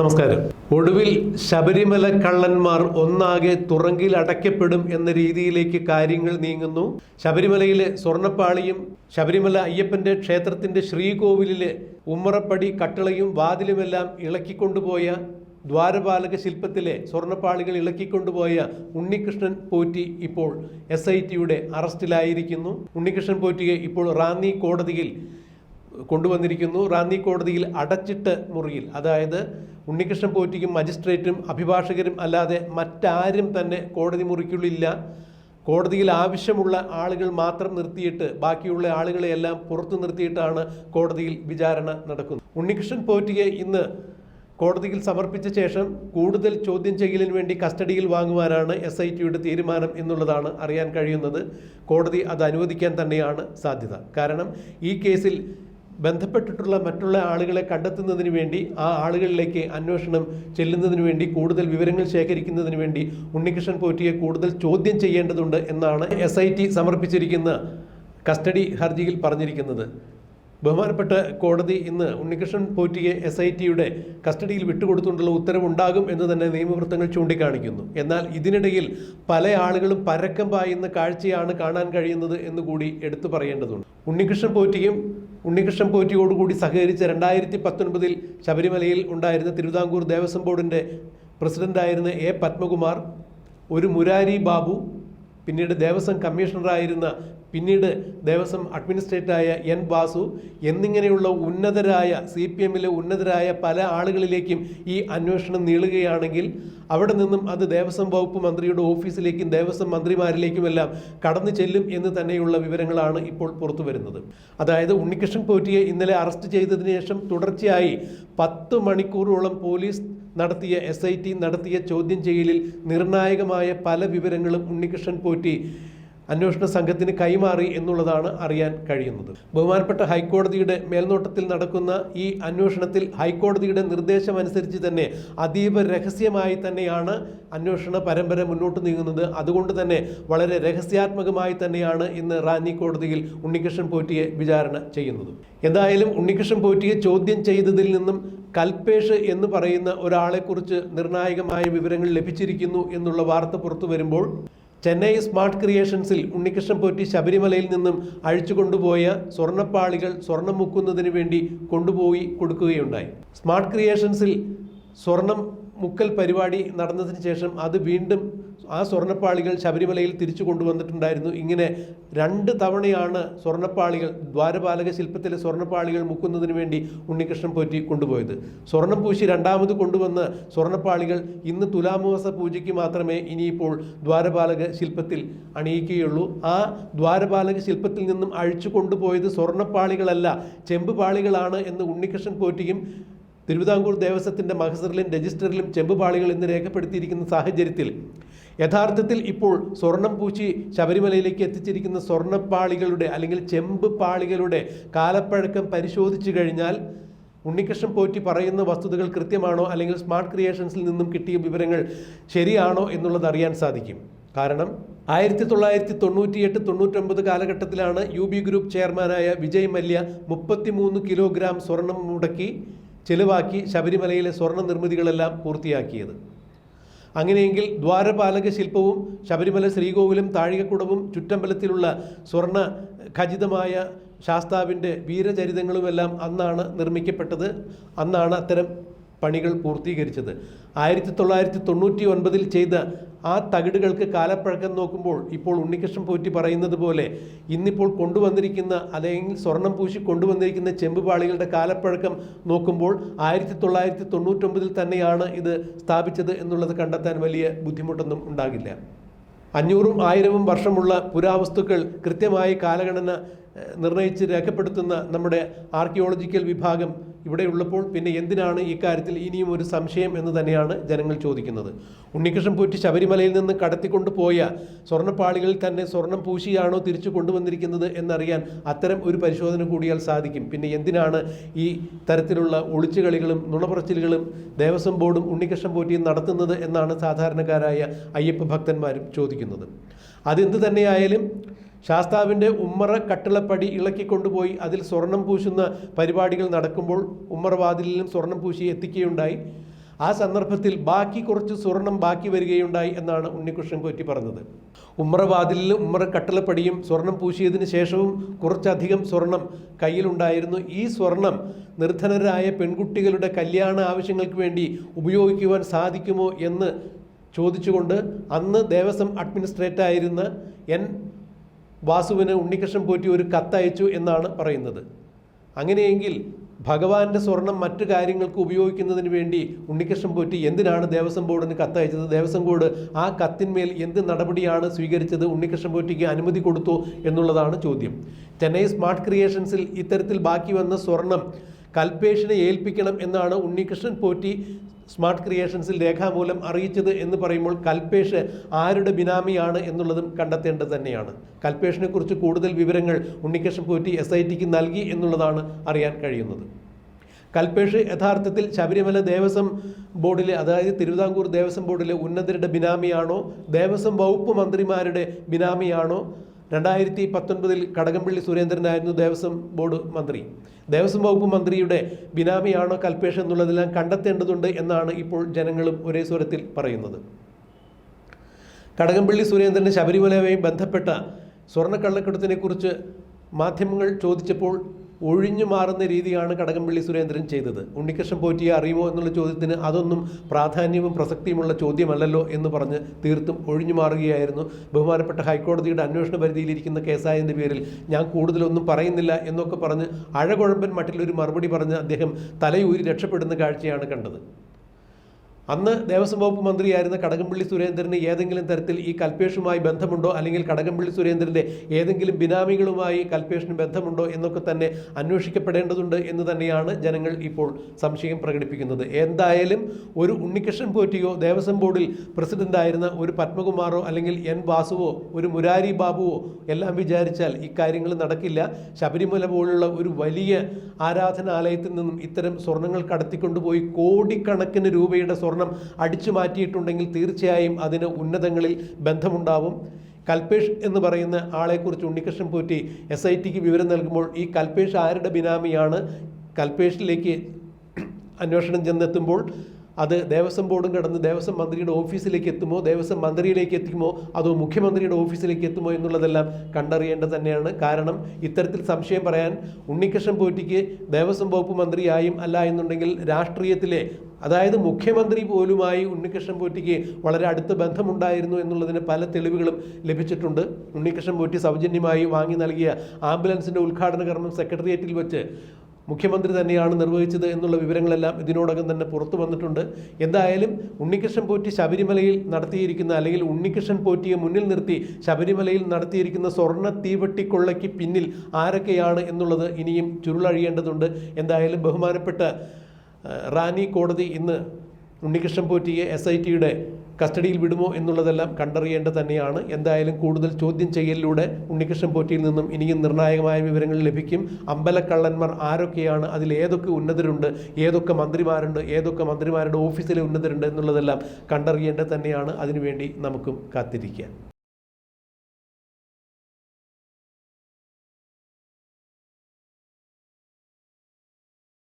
നമസ്കാരം. ഒടുവിൽ ശബരിമല കള്ളന്മാർ ഒന്നാകെ തുറങ്കിൽ അടയ്ക്കപ്പെടും എന്ന രീതിയിലേക്ക് കാര്യങ്ങൾ നീങ്ങുന്നു. ശബരിമലയിലെ സ്വർണപ്പാളിയും ശബരിമല അയ്യപ്പന്റെ ക്ഷേത്രത്തിന്റെ ശ്രീകോവിലിലെ ഉമ്മറപ്പടി കട്ടിളയും വാതിലുമെല്ലാം ഇളക്കിക്കൊണ്ടുപോയ ദ്വാരപാലക ശില്പത്തിലെ സ്വർണപ്പാളികൾ ഇളക്കിക്കൊണ്ടുപോയ ഉണ്ണികൃഷ്ണൻ പോറ്റി ഇപ്പോൾ എസ് ഐ ടിയുടെ അറസ്റ്റിലായിരിക്കുന്നു. ഉണ്ണികൃഷ്ണൻ പോറ്റിയെ ഇപ്പോൾ റാന്നി കോടതിയിൽ കൊണ്ടുവന്നിരിക്കുന്നു. റാന്നി കോടതിയിൽ അടച്ചിട്ട് മുറിയിൽ. അതായത് ഉണ്ണികൃഷ്ണൻ പോറ്റിക്കും മജിസ്ട്രേറ്റും അഭിഭാഷകരും അല്ലാതെ മറ്റാരും തന്നെ കോടതി മുറിക്കുള്ളില്ല കോടതിയിൽ ആവശ്യമുള്ള ആളുകൾ മാത്രം നിർത്തിയിട്ട് ബാക്കിയുള്ള ആളുകളെയെല്ലാം പുറത്തു നിർത്തിയിട്ടാണ് കോടതിയിൽ വിചാരണ നടക്കുന്നത്. ഉണ്ണികൃഷ്ണൻ പോറ്റിയെ ഇന്ന് കോടതിയിൽ സമർപ്പിച്ച ശേഷം കൂടുതൽ ചോദ്യം ചെയ്യലിന് വേണ്ടി കസ്റ്റഡിയിൽ വാങ്ങുവാനാണ് എസ് ഐ ടിയുടെ തീരുമാനം എന്നുള്ളതാണ് അറിയാൻ കഴിയുന്നത്. കോടതി അത് അനുവദിക്കാൻ തന്നെയാണ് സാധ്യത. കാരണം ഈ കേസിൽ ബന്ധപ്പെട്ടിട്ടുള്ള മറ്റുള്ള ആളുകളെ കണ്ടെത്തുന്നതിന് വേണ്ടി ആ ആളുകളിലേക്ക് അന്വേഷണം ചെല്ലുന്നതിന് വേണ്ടി കൂടുതൽ വിവരങ്ങൾ ശേഖരിക്കുന്നതിന് വേണ്ടി ഉണ്ണികൃഷ്ണൻ പോറ്റിയെ കൂടുതൽ ചോദ്യം ചെയ്യേണ്ടതുണ്ട് എന്നാണ് എസ് സമർപ്പിച്ചിരിക്കുന്ന കസ്റ്റഡി ഹർജിയിൽ പറഞ്ഞിരിക്കുന്നത്. ബഹുമാനപ്പെട്ട കോടതി ഇന്ന് ഉണ്ണികൃഷ്ണൻ പോറ്റിയെ എസ് ഐ ടിയുടെ കസ്റ്റഡിയിൽ വിട്ടുകൊടുത്തുകൊണ്ടുള്ള ഉത്തരവുണ്ടാകും എന്ന് തന്നെ നിയമവൃത്തങ്ങൾ ചൂണ്ടിക്കാണിക്കുന്നു. എന്നാൽ ഇതിനിടയിൽ പല ആളുകളും പരക്കം പായുന്ന കാഴ്ചയാണ് കാണാൻ കഴിയുന്നത് എന്ന് കൂടി എടുത്തു പറയേണ്ടതുണ്ട്. ഉണ്ണികൃഷ്ണൻ പോറ്റിയും ഉണ്ണികൃഷ്ണൻ പോറ്റിയോടുകൂടി സഹകരിച്ച രണ്ടായിരത്തി പത്തൊൻപതിൽ ശബരിമലയിൽ ഉണ്ടായിരുന്ന തിരുവിതാംകൂർ ദേവസ്വം ബോർഡിന്റെ പ്രസിഡന്റായിരുന്ന എ പത്മകുമാർ ഒരു മുരാരി ബാബു പിന്നീട് ദേവസ്വം കമ്മീഷണറായിരുന്ന പിന്നീട് ദേവസ്വം അഡ്മിനിസ്ട്രേറ്ററായ എൻ ബാസു എന്നിങ്ങനെയുള്ള ഉന്നതരായ സി പി എമ്മിലെ ഉന്നതരായ പല ആളുകളിലേക്കും ഈ അന്വേഷണം നീളുകയാണെങ്കിൽ അവിടെ നിന്നും അത് ദേവസ്വം വകുപ്പ് മന്ത്രിയുടെ ഓഫീസിലേക്കും ദേവസ്വം മന്ത്രിമാരിലേക്കുമെല്ലാം കടന്നു ചെല്ലും എന്ന് തന്നെയുള്ള വിവരങ്ങളാണ് ഇപ്പോൾ പുറത്തു വരുന്നത്. അതായത് ഉണ്ണികൃഷ്ണൻ പോറ്റിയെ ഇന്നലെ അറസ്റ്റ് ചെയ്തതിന് ശേഷം തുടർച്ചയായി പത്ത് മണിക്കൂറോളം പോലീസ് നടത്തിയ എസ് നടത്തിയ ചോദ്യം ചെയ്യലിൽ നിർണായകമായ പല വിവരങ്ങളും ഉണ്ണികൃഷ്ണൻ പോറ്റി അന്വേഷണ സംഘത്തിന് കൈമാറി എന്നുള്ളതാണ് അറിയാൻ കഴിയുന്നത്. ബഹുമാനപ്പെട്ട ഹൈക്കോടതിയുടെ മേൽനോട്ടത്തിൽ നടക്കുന്ന ഈ അന്വേഷണത്തിൽ ഹൈക്കോടതിയുടെ നിർദ്ദേശം അനുസരിച്ച് തന്നെ അതീവ രഹസ്യമായി തന്നെയാണ് അന്വേഷണ പരമ്പര മുന്നോട്ട് നീങ്ങുന്നത്. അതുകൊണ്ട് തന്നെ വളരെ രഹസ്യാത്മകമായി തന്നെയാണ് ഇന്ന് റാന്നി കോടതിയിൽ ഉണ്ണികൃഷ്ണൻ പോറ്റിയെ വിചാരണ ചെയ്യുന്നത്. എന്തായാലും ഉണ്ണികൃഷ്ണൻ പോറ്റിയെ ചോദ്യം ചെയ്തതിൽ നിന്നും കൽപേഷ് എന്ന് പറയുന്ന ഒരാളെക്കുറിച്ച് നിർണായകമായ വിവരങ്ങൾ ലഭിച്ചിരിക്കുന്നു എന്നുള്ള വാർത്ത പുറത്തു വരുമ്പോൾ ചെന്നൈ സ്മാർട്ട് ക്രിയേഷൻസിൽ ഉണ്ണികൃഷ്ണൻ പോറ്റി ശബരിമലയിൽ നിന്നും അഴിച്ചു കൊണ്ടുപോയ സ്വർണപ്പാളികൾ സ്വർണം മുക്കുന്നതിന് വേണ്ടി കൊണ്ടുപോയി കൊടുക്കുകയുണ്ടായി. സ്മാർട്ട് ക്രിയേഷൻസിൽ സ്വർണം മുക്കൽ പരിപാടി നടന്നതിന് ശേഷം അത് വീണ്ടും ആ സ്വർണപ്പാളികൾ ശബരിമലയിൽ തിരിച്ചു കൊണ്ടുവന്നിട്ടുണ്ടായിരുന്നു. ഇങ്ങനെ രണ്ട് തവണയാണ് സ്വർണപ്പാളികൾ ദ്വാരപാലക ശില്പത്തിലെ സ്വർണപ്പാളികൾ മുക്കുന്നതിന് വേണ്ടി ഉണ്ണികൃഷ്ണൻ പോറ്റി കൊണ്ടുപോയത്. സ്വർണം പൂശി രണ്ടാമത് കൊണ്ടുവന്ന് സ്വർണപ്പാളികൾ ഇന്ന് തുലാമാസ പൂജയ്ക്ക് മാത്രമേ ഇനിയിപ്പോൾ ദ്വാരപാലക ശില്പത്തിൽ അണിയിക്കുകയുള്ളൂ. ആ ദ്വാരപാലക ശില്പത്തിൽ നിന്നും അഴിച്ചു കൊണ്ടുപോയത് സ്വർണപ്പാളികളല്ല ചെമ്പ് പാളികളാണ് എന്ന് ഉണ്ണികൃഷ്ണൻ പോറ്റിയും തിരുവിതാംകൂർ ദേവസ്വത്തിന്റെ മഹസറിലും രജിസ്റ്ററിലും ചെമ്പുപാളികൾ എന്ന് രേഖപ്പെടുത്തിയിരിക്കുന്ന സാഹചര്യത്തിൽ യഥാർത്ഥത്തിൽ ഇപ്പോൾ സ്വർണം പൂശി ശബരിമലയിലേക്ക് എത്തിച്ചിരിക്കുന്ന സ്വർണപ്പാളികളുടെ അല്ലെങ്കിൽ ചെമ്പ് പാളികളുടെ കാലപ്പഴക്കം പരിശോധിച്ചു കഴിഞ്ഞാൽ ഉണ്ണികൃഷ്ണൻ പോറ്റി പറയുന്ന വസ്തുതകൾ കൃത്യമാണോ അല്ലെങ്കിൽ സ്മാർട്ട് ക്രിയേഷൻസിൽ നിന്നും കിട്ടിയ വിവരങ്ങൾ ശരിയാണോ എന്നുള്ളത് അറിയാൻ സാധിക്കും. കാരണം ആയിരത്തി തൊള്ളായിരത്തി തൊണ്ണൂറ്റിയെട്ട് തൊണ്ണൂറ്റൊമ്പത് കാലഘട്ടത്തിലാണ് യു ബി ഗ്രൂപ്പ് ചെയർമാനായ വിജയ് മല്യ മുപ്പത്തിമൂന്ന് കിലോഗ്രാം സ്വർണം മുടക്കി ചെലവാക്കി ശബരിമലയിലെ സ്വർണ നിർമ്മിതികളെല്ലാം പൂർത്തിയാക്കിയത്. അങ്ങനെയെങ്കിൽ ദ്വാരപാലക ശില്പവും ശബരിമല ശ്രീകോവിലും താഴികക്കുടവും ചുറ്റമ്പലത്തിലുള്ള സ്വർണ ഖചിതമായ ശാസ്താവിന്റെ വീരചരിതങ്ങളുമെല്ലാം അന്നാണ് നിർമ്മിക്കപ്പെട്ടത്. അന്നാണ് അത്തരം പണികൾ പൂർത്തീകരിച്ചത്. ആയിരത്തി തൊള്ളായിരത്തി തൊണ്ണൂറ്റി ഒൻപതിൽ ചെയ്ത ആ തകിടുകൾക്ക് കാലപ്പഴക്കം നോക്കുമ്പോൾ ഇപ്പോൾ ഉണ്ണികൃഷ്ണൻ പോറ്റി പറയുന്നത് പോലെ ഇന്നിപ്പോൾ കൊണ്ടുവന്നിരിക്കുന്ന അല്ലെങ്കിൽ സ്വർണം പൂശി കൊണ്ടുവന്നിരിക്കുന്ന ചെമ്പുപാളികളുടെ കാലപ്പഴക്കം നോക്കുമ്പോൾ ആയിരത്തി തൊള്ളായിരത്തി തൊണ്ണൂറ്റൊമ്പതിൽ തന്നെയാണ് ഇത് സ്ഥാപിച്ചത് എന്നുള്ളത് കണ്ടെത്താൻ വലിയ ബുദ്ധിമുട്ടൊന്നും ഉണ്ടാകില്ല. അഞ്ഞൂറും ആയിരവും വർഷമുള്ള പുരാവസ്തുക്കൾ കൃത്യമായി കാലഗണന നിർണയിച്ച് രേഖപ്പെടുത്തുന്ന നമ്മുടെ ആർക്കിയോളജിക്കൽ വിഭാഗം ഇവിടെ ഉള്ളപ്പോൾ പിന്നെ എന്തിനാണ് ഇക്കാര്യത്തിൽ ഇനിയും ഒരു സംശയം എന്ന് തന്നെയാണ് ജനങ്ങൾ ചോദിക്കുന്നത്. ഉണ്ണികൃഷ്ണൻ പോറ്റി ശബരിമലയിൽ നിന്ന് കടത്തിക്കൊണ്ടു പോയ സ്വർണപ്പാളികളിൽ തന്നെ സ്വർണം പൂശിയാണോ തിരിച്ചു കൊണ്ടുവന്നിരിക്കുന്നത് എന്നറിയാൻ അത്തരം ഒരു പരിശോധന കൂടിയാൽ സാധിക്കും. പിന്നെ എന്തിനാണ് ഈ തരത്തിലുള്ള ഒളിച്ചുകളികളും നുണപറച്ചിലുകളും ദേവസ്വം ബോർഡും ഉണ്ണികൃഷ്ണൻ പോറ്റിയും നടത്തുന്നത് എന്നാണ് സാധാരണക്കാരായ അയ്യപ്പ ഭക്തന്മാരും ചോദിക്കുന്നത്. അതെന്ത് തന്നെയായാലും ശാസ്താവിന്റെ ഉമ്മറ കട്ടിളപ്പടി ഇളക്കിക്കൊണ്ടുപോയി അതിൽ സ്വർണം പൂശുന്ന പരിപാടികൾ നടക്കുമ്പോൾ ഉമ്മറ വാതിലിലും സ്വർണം പൂശി എത്തിക്കുകയുണ്ടായി. ആ സന്ദർഭത്തിൽ ബാക്കി കുറച്ച് സ്വർണം ബാക്കി വരികയുണ്ടായി എന്നാണ് ഉണ്ണികൃഷ്ണൻ കൊറ്റി പറഞ്ഞത്. ഉമ്മറ വാതിലിലും ഉമ്മറ കട്ടളപ്പടിയും സ്വർണം പൂശിയതിന് ശേഷവും കുറച്ചധികം സ്വർണം കയ്യിലുണ്ടായിരുന്നു. ഈ സ്വർണം നിർധനരായ പെൺകുട്ടികളുടെ കല്യാണ ആവശ്യങ്ങൾക്ക് വേണ്ടി ഉപയോഗിക്കുവാൻ സാധിക്കുമോ എന്ന് ചോദിച്ചുകൊണ്ട് അന്ന് ദേവസ്വം അഡ്മിനിസ്ട്രേറ്റർ ആയിരുന്ന എൻ. വാസുവിന് ഉണ്ണികൃഷ്ണൻ പോറ്റി ഒരു കത്തയച്ചു എന്നാണ് പറയുന്നത്. അങ്ങനെയെങ്കിൽ ഭഗവാന്റെ സ്വർണം മറ്റു കാര്യങ്ങൾക്ക് ഉപയോഗിക്കുന്നതിന് വേണ്ടി ഉണ്ണികൃഷ്ണൻ പോറ്റി എന്തിനാണ് ദേവസ്വം ബോർഡിന് കത്തയച്ചത്? ദേവസ്വം ബോർഡ് ആ കത്തിന്മേൽ എന്ത് നടപടിയാണ് സ്വീകരിച്ചത്? ഉണ്ണികൃഷ്ണൻ പോറ്റിക്ക് അനുമതി കൊടുത്തു എന്നുള്ളതാണ് ചോദ്യം. ചെന്നൈ സ്മാർട്ട് ക്രിയേഷൻസിൽ ഇത്തരത്തിൽ ബാക്കി വന്ന സ്വർണം കൽപേഷിനെ ഏൽപ്പിക്കണം എന്നാണ് ഉണ്ണികൃഷ്ണൻ പോറ്റി സ്മാർട്ട് ക്രിയേഷൻസിൽ രേഖാമൂലം അറിയിച്ചത് എന്ന് പറയുമ്പോൾ കൽപേഷ് ആരുടെ ബിനാമിയാണ് എന്നുള്ളതും കണ്ടെത്തേണ്ടത് തന്നെയാണ്. കൽപേഷിനെ കുറിച്ച് കൂടുതൽ വിവരങ്ങൾ ഉണ്ണികൃഷ്ണൻ പോറ്റി എസ് ഐ ടിക്ക് നൽകി എന്നുള്ളതാണ് അറിയാൻ കഴിയുന്നത്. കൽപേഷ് യഥാർത്ഥത്തിൽ ശബരിമല ദേവസ്വം ബോർഡിലെ അതായത് തിരുവിതാംകൂർ ദേവസ്വം ബോർഡിലെ ഉന്നതരുടെ ബിനാമിയാണോ? ദേവസ്വം വകുപ്പ് മന്ത്രിമാരുടെ ബിനാമിയാണോ? രണ്ടായിരത്തി പത്തൊൻപതിൽ കടകംപള്ളി സുരേന്ദ്രനായിരുന്നു ദേവസ്വം ബോർഡ് മന്ത്രി. ദേവസ്വം വകുപ്പ് മന്ത്രിയുടെ ബിനാമിയാണോ കൽപ്പേഷ എന്നുള്ളതെല്ലാം കണ്ടെത്തേണ്ടതുണ്ട് എന്നാണ് ഇപ്പോൾ ജനങ്ങളും ഒരേ സ്വരത്തിൽ പറയുന്നത്. കടകംപള്ളി സുരേന്ദ്രന് ശബരിമലയുമായി ബന്ധപ്പെട്ട സ്വർണക്കള്ളക്കടത്തിനെക്കുറിച്ച് മാധ്യമങ്ങൾ ചോദിച്ചപ്പോൾ ഒഴിഞ്ഞു മാറുന്ന രീതിയാണ് കടകംപള്ളി സുരേന്ദ്രൻ ചെയ്തത്. ഉണ്ണികൃഷ്ണൻ പോറ്റിയെ അറിയുമോ എന്നുള്ള ചോദ്യത്തിന് അതൊന്നും പ്രാധാന്യവും പ്രസക്തിയുമുള്ള ചോദ്യമല്ലല്ലോ എന്ന് പറഞ്ഞ് തീർത്തും ഒഴിഞ്ഞു മാറുകയായിരുന്നു. ബഹുമാനപ്പെട്ട ഹൈക്കോടതിയുടെ അന്വേഷണ പരിധിയിലിരിക്കുന്ന കേസായതിന്റെ പേരിൽ ഞാൻ കൂടുതലൊന്നും പറയുന്നില്ല എന്നൊക്കെ പറഞ്ഞ് അഴകുഴമ്പൻ മട്ടിലൊരു മറുപടി പറഞ്ഞ് അദ്ദേഹം തലയൂരി രക്ഷപ്പെടുന്ന കാഴ്ചയാണ് കണ്ടത്. അന്ന് ദേവസ്വം വകുപ്പ് മന്ത്രിയായിരുന്ന കടകംപള്ളി സുരേന്ദ്രന് ഏതെങ്കിലും തരത്തിൽ ഈ കൽപ്പേഷുമായി ബന്ധമുണ്ടോ? അല്ലെങ്കിൽ കടകംപള്ളി സുരേന്ദ്രന്റെ ഏതെങ്കിലും ബിനാമികളുമായി കൽപ്പേഷിന് ബന്ധമുണ്ടോ? എന്നൊക്കെ തന്നെ അന്വേഷിക്കപ്പെടേണ്ടതുണ്ട് എന്ന് തന്നെയാണ് ജനങ്ങൾ ഇപ്പോൾ സംശയം പ്രകടിപ്പിക്കുന്നത്. എന്തായാലും ഒരു ഉണ്ണികൃഷ്ണൻ പോറ്റിയോ ദേവസ്വം ബോർഡിൽ പ്രസിഡന്റായിരുന്ന ഒരു പത്മകുമാറോ അല്ലെങ്കിൽ എൻ വാസുവോ ഒരു മുരാരി ബാബുവോ എല്ലാം വിചാരിച്ചാൽ ഇക്കാര്യങ്ങൾ നടക്കില്ല. ശബരിമല പോലുള്ള ഒരു വലിയ ആരാധനാലയത്തിൽ നിന്നും ഇത്തരം സ്വർണങ്ങൾ കടത്തിക്കൊണ്ടുപോയി കോടിക്കണക്കിന് രൂപയുടെ സ്വർണം അടിച്ചു മാറ്റിയിട്ടുണ്ടെങ്കിൽ തീർച്ചയായും അതിന് ഉന്നതങ്ങളിൽ ബന്ധമുണ്ടാവും. കൽപേഷ് എന്ന് പറയുന്ന ആളെക്കുറിച്ച് ഉണ്ണികൃഷ്ണൻ പോറ്റി എസ് ഐ ടിക്ക് വിവരം നൽകുമ്പോൾ ഈ കൽപേഷ് ആരുടെ ബിനാമിയാണ്? കൽപേഷിലേക്ക് അന്വേഷണം ചെന്നെത്തുമ്പോൾ അത് ദേവസ്വം ബോർഡും കടന്ന് ദേവസ്വം മന്ത്രിയുടെ ഓഫീസിലേക്ക് എത്തുമോ ദേവസ്വം മന്ത്രിയിലേക്ക് എത്തുമോ അതോ മുഖ്യമന്ത്രിയുടെ ഓഫീസിലേക്ക് എത്തുമോ എന്നുള്ളതെല്ലാം കണ്ടറിയേണ്ടത് തന്നെയാണ്. കാരണം ഇത്തരത്തിൽ സംശയം പറയാൻ ഉണ്ണികൃഷ്ണൻ പോറ്റിക്ക് ദേവസ്വം വകുപ്പ് മന്ത്രിയായും അല്ല എന്നുണ്ടെങ്കിൽ രാഷ്ട്രീയത്തിലെ അതായത് മുഖ്യമന്ത്രി പോലുമായി ഉണ്ണികൃഷ്ണൻ പോറ്റിക്ക് വളരെ അടുത്ത ബന്ധമുണ്ടായിരുന്നു എന്നുള്ളതിന് പല തെളിവുകളും ലഭിച്ചിട്ടുണ്ട്. ഉണ്ണികൃഷ്ണൻ പോറ്റി സൗജന്യമായി വാങ്ങി നൽകിയ ആംബുലൻസിന്റെ ഉദ്ഘാടന കർമ്മം സെക്രട്ടേറിയറ്റിൽ വെച്ച് മുഖ്യമന്ത്രി തന്നെയാണ് നിർവഹിച്ചത് എന്നുള്ള വിവരങ്ങളെല്ലാം ഇതിനോടകം തന്നെ പുറത്തു വന്നിട്ടുണ്ട്. എന്തായാലും ഉണ്ണികൃഷ്ണൻ പോറ്റി ശബരിമലയിൽ നടത്തിയിരിക്കുന്ന അല്ലെങ്കിൽ ഉണ്ണികൃഷ്ണൻ പോറ്റിയെ മുന്നിൽ നിർത്തി ശബരിമലയിൽ നടത്തിയിരിക്കുന്ന സ്വർണ തീവട്ടിക്കൊള്ളയ്ക്ക് പിന്നിൽ ആരൊക്കെയാണ് എന്നുള്ളത് ഇനിയും ചുരുളഴിയേണ്ടതുണ്ട്. എന്തായാലും ബഹുമാനപ്പെട്ട റാനി കോടതി ഇന്ന് ഉണ്ണികൃഷ്ണൻ പോറ്റിയെ എസ് ഐ ടിയുടെ കസ്റ്റഡിയിൽ വിടുമോ എന്നുള്ളതെല്ലാം കണ്ടറിയേണ്ടത് തന്നെയാണ്. എന്തായാലും കൂടുതൽ ചോദ്യം ചെയ്യലിലൂടെ ഉണ്ണികൃഷ്ണൻ പോറ്റിയിൽ നിന്നും ഇനിയും നിർണായകമായ വിവരങ്ങൾ ലഭിക്കും. അമ്പലക്കള്ളന്മാർ ആരൊക്കെയാണ്? അതിൽ ഏതൊക്കെ ഉന്നതരുണ്ട്? ഏതൊക്കെ മന്ത്രിമാരുണ്ട്? ഏതൊക്കെ മന്ത്രിമാരുടെ ഓഫീസിലെ ഉന്നതരുണ്ട്? എന്നുള്ളതെല്ലാം കണ്ടറിയേണ്ടത് തന്നെയാണ്. അതിനുവേണ്ടി നമുക്കും കാത്തിരിക്കാം.